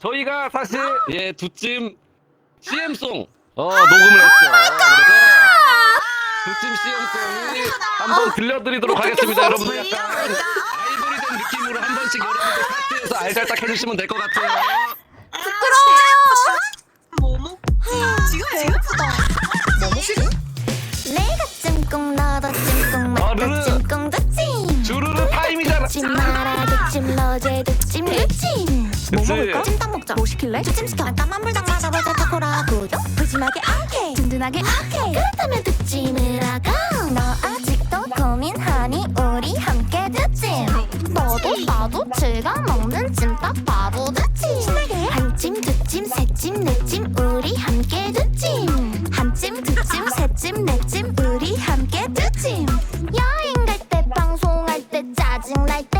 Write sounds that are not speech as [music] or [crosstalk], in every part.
저희가 사실 예 두찜 CM송 어 녹음을 했죠. 그래서 두찜 CM송이 한번 들려드리도록 하겠습니다. 여러분들 약간 아이돌이 된 느낌으로 한 번씩 여러분들 파티에서 알잘딱 해주시면 될 것 같아요. 뭐 먹지? 지금 배고프다. 내가 찜꽁 너도 찜꽁 아, 르르. 맛도 찜꽁 주르르 타임이잖아. 찜 말아도 찜 너제도 찜 루찜 뭐 그치. 먹을까? 찜닭 먹자. 뭐 시킬래? 찜 시켜 잠깐만 물당 마셔보자 타코라. 구독 푸짐하게 오케이 든든하게 오케이 그렇다면 두찜을 하고. 너 아직도 고민하니 우리 함께 두찜 너도 나도 제가 먹는 찜닭 바로 두찜 신나게? 한찜 두찜 세찜 네찜 우리 함께 두찜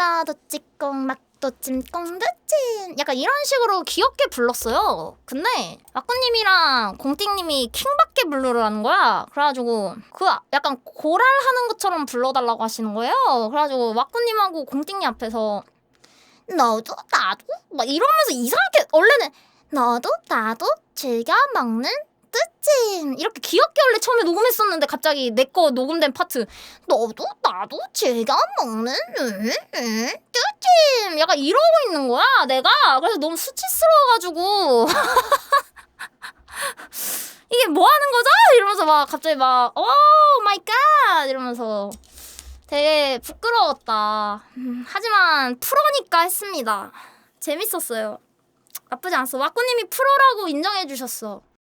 너도 찜꽁 맛도 찜꽁 두찜. 약간 이런 식으로 귀엽게 불렀어요. 근데 와꾸님이랑 공띵님이 킹밖에 부르라는 거야. 그래가지고 그 약간 고랄 하는 것처럼 불러달라고 하시는 거예요. 그래가지고 와꾸님하고 공띵님 앞에서 너도 나도? 막 이러면서 이상하게 원래는 너도 나도 즐겨 먹는 뜨찜 이렇게 귀엽게 원래 처음에 녹음했었는데 갑자기 내 거 녹음된 파트 너도 나도 즐겨 먹는 음, 음, 뜨찜 약간 이러고 있는 거야 내가 그래서 너무 수치스러워가지고 [laughs] 이게 뭐 하는 거죠? 이러면서 막 갑자기 막 오 마이 갓 이러면서 되게 부끄러웠다. 음, 하지만 프로니까 했습니다. 재밌었어요. 나쁘지 않았어. 와꾸님이 프로라고 인정해 주셨어.